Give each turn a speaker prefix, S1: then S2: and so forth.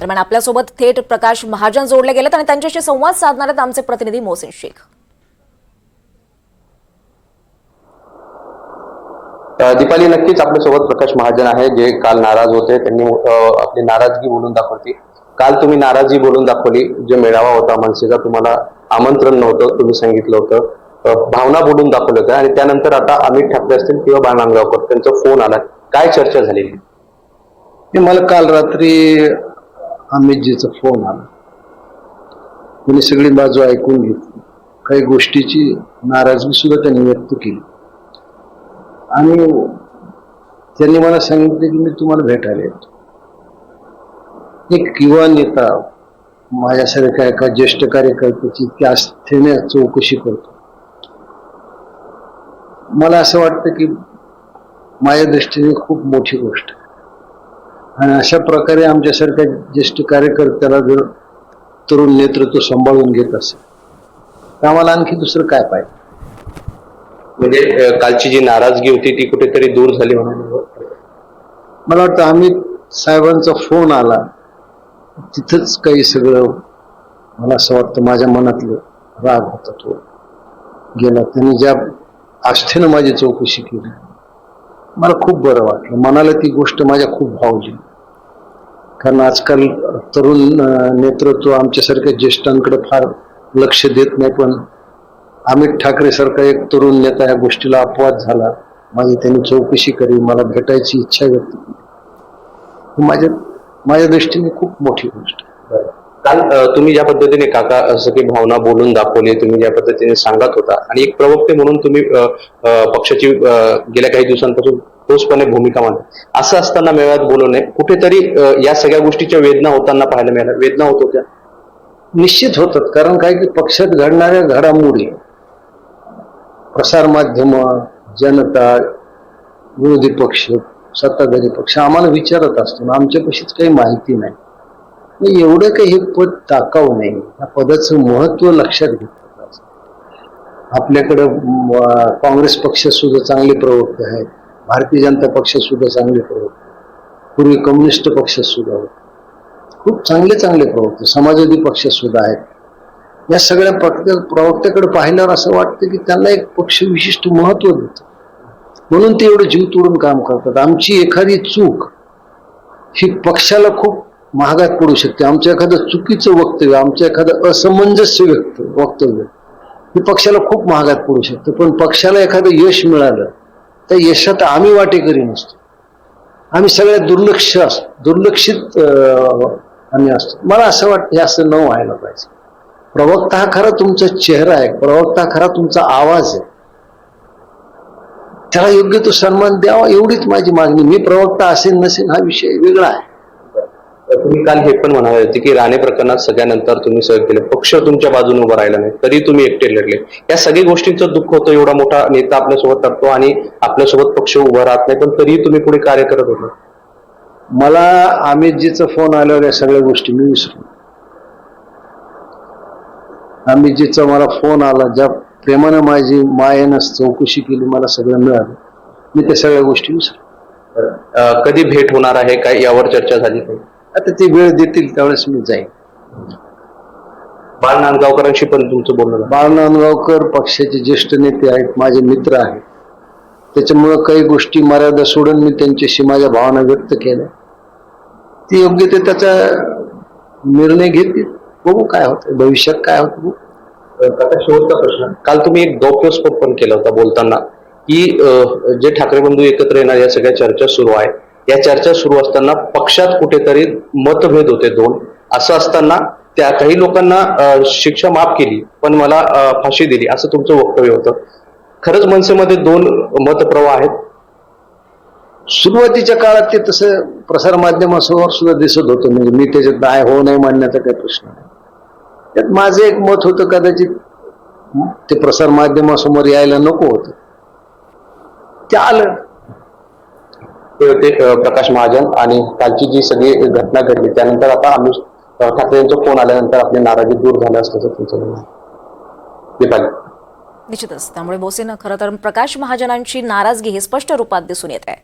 S1: दरम्यान आपल्यासोबत थेट प्रकाश महाजन जोडले गेलेत आणि त्यांच्याशी संवाद साधणार आहेत आमचे प्रतिनिधी मोहसिन शेख.
S2: दीपाली नक्कीच आपल्यासोबत प्रकाश महाजन आहे जे काल नाराज होते. त्यांनी आपली नाराजगी बोलून दाखवली. काल तुम्ही नाराजगी बोलून दाखवली. जे मेळावा होता मनसेचा तुम्हाला आमंत्रण नव्हतं तुम्ही सांगितलं होतं. भावना बोलून दाखवल्या होत्या. आणि त्यानंतर आता अमित ठाकरे असतील किंवा बाळ नांदगावकर त्यांचा फोन आला. काय चर्चा झाली
S3: ते मला काल रात्री अमितजीचा फोन आला. त्यांनी सगळी बाजू ऐकून घेतली. काही गोष्टीची नाराजगी सुद्धा त्यांनी व्यक्त केली. आणि त्यांनी मला सांगितले की मी तुम्हाला भेटायला येतो. एक युवा नेता माझ्यासारख्या एका ज्येष्ठ कार्यकर्त्याची त्या आस्थेने चौकशी करतो. मला असं वाटतं की माझ्या दृष्टीने खूप मोठी गोष्ट आहे. आणि अशा प्रकारे आमच्यासारख्या ज्येष्ठ कार्यकर्त्याला जर तरुण नेतृत्व सांभाळून घेत असेल तर आम्हाला आणखी दुसरं काय पाहिजे?
S2: म्हणजे कालची जी नाराजगी होती ती कुठेतरी दूर झाली म्हणून
S3: मला वाटतं अमित साहेबांचा फोन आला तिथंच काही सगळं मला असं वाटतं माझ्या मनातलं राग होता तो. गेला त्यांनी ज्या आस्थेनं माझी चौकशी केली मला खूप बरं वाटलं. मनाला ती गोष्ट माझ्या खूप भावली. कारण आजकाल तरुण नेतृत्व आमच्यासारख्या ज्येष्ठांकडे फार लक्ष देत नाही पण अमित ठाकरे सारखा एक तरुण नेता या गोष्टीला अपवाद झाला. माझी त्यांनी चौकशी करी मला भेटायची इच्छा व्यक्त केली. माझ्या माझ्या दृष्टीने खूप मोठी गोष्ट आहे.
S2: काल तुम्ही ज्या पद्धतीने काका असं की भावना बोलून दाखवली तुम्ही ज्या पद्धतीने सांगत होता आणि एक प्रवक्ते म्हणून तुम्ही पक्षाची गेल्या काही दिवसांपासून ठोसपणे भूमिका मांडली. असं असताना मेळाव्यात नये कुठेतरी या सगळ्या गोष्टीच्या वेदना होताना पाहायला मिळाल्या. वेदना होत होत्या.
S3: निश्चित होतात कारण काय की पक्षात घडणाऱ्या घडामोडी प्रसार माध्यम जनता विरोधी पक्ष सत्ताधारी पक्ष आम्हाला विचारत असतो ना आमच्यापाशीच काही माहिती नाही. मग एवढं काही हे पद टाकावू नाही या पदाचं महत्त्व लक्षात घेतलं आपल्याकडं काँग्रेस पक्ष सुद्धा चांगले प्रवक्ते आहेत. भारतीय जनता पक्ष सुद्धा चांगले प्रवक्ते पूर्वी कम्युनिस्ट पक्ष सुद्धा होते. खूप चांगले चांगले प्रवक्ते समाजवादी पक्ष सुद्धा आहेत. या सगळ्या प्रत्येक प्रवक्त्याकडे पाहिल्यावर असं वाटतं की त्यांना एक पक्ष विशिष्ट महत्त्व देतं. म्हणून ते एवढं जीव तोडून काम करतात. आमची एखादी चूक ही पक्षाला खूप महागात पडू शकते. आमचं एखादं चुकीचं वक्तव्य आमचं एखादं असमंजस्य व्यक्त वक्तव्य हे पक्षाला खूप महागात पडू शकतं. पण पक्षाला एखादं यश मिळालं त्या यशात आम्ही वाटेकरी नसतो. आम्ही सगळ्यात दुर्लक्ष असतो दुर्लक्षित आम्ही असतो. मला असं वाटतं हे असं न व्हायला पाहिजे. प्रवक्ता हा खरा तुमचा चेहरा आहे. प्रवक्ता हा खरा तुमचा आवाज आहे. त्याला योग्य तो सन्मान द्यावा एवढीच माझी मागणी. मी प्रवक्ता असेल नसेल हा विषय वेगळा आहे.
S2: तुम्ही काल हे पण म्हणाले होते की राणे प्रकरणात सगळ्यानंतर तुम्ही सहयोग केले. पक्ष तुमच्या बाजूने उभा राहिला नाही. तरी तुम्ही एकटे लढले. या सगळ्या गोष्टींचं दुःख होतं एवढा मोठा नेता आपल्यासोबत करतो आणि आपल्यासोबत पक्ष उभा राहत नाही. पण तरीही तुम्ही पुढे कार्य करत होता.
S3: मला अमितजीचा फोन आल्यावर या सगळ्या गोष्टी मी विसरलो. अमितजीचा मला फोन आला. ज्या प्रेमानं माझी मायेनं चौकशी केली मला सगळं मिळालं. मी त्या सगळ्या गोष्टी विसरलो.
S2: कधी भेट होणार आहे? काय यावर चर्चा झाली?
S3: आता ते वेळ देतील त्यावेळेस मी जाईन.
S2: बाळ नांदगावकरांशी पण तुमचं बोलणं झालं.
S3: बाळ नांदगावकर पक्षाचे ज्येष्ठ नेते आहेत माझे मित्र आहेत. त्याच्यामुळं काही गोष्टी मर्यादा सोडून मी त्यांच्याशी माझ्या भावना व्यक्त केल्या. ती योग्य ते त्याचा निर्णय घेतील. बघू काय होतं भविष्यात काय होतं बघू.
S2: शेवटचा प्रश्न. काल तुम्ही एक गौप्यस्फोट पण केला होता बोलताना की अं, जे ठाकरे बंधू एकत्र येणार या सगळ्या चर्चा सुरू आहे या चर्चा सुरू असताना पक्षात कुठेतरी मतभेद होते दोन. असं असताना त्या काही लोकांना शिक्षा माफ केली पण मला फाशी दिली असं तुमचं वक्तव्य होतं. खरंच मनसेमध्ये दोन मतप्रवाह आहेत.
S3: सुरुवातीच्या काळात ते तसं प्रसारमाध्यमासमोर सुद्धा दिसत होतं. म्हणजे मी त्याच्यात नाही हो नाही मानण्याचा काही प्रश्न नाही. त्यात माझं एक मत होतं कदाचित ते प्रसार माध्यमासमोर यायला नको होतं. ते आलं.
S2: ते होते प्रकाश महाजन आणि कालची जी सगळी घटना घडली त्यानंतर आता आम्ही ठाकरे यांचा फोन आल्यानंतर आपली नाराजी दूर झाली असल्याचं तुमचं
S1: निश्चितच. त्यामुळे बोसेनं खरं तर प्रकाश महाजनांची नाराजगी ही स्पष्ट रूपात दिसून येत आहे.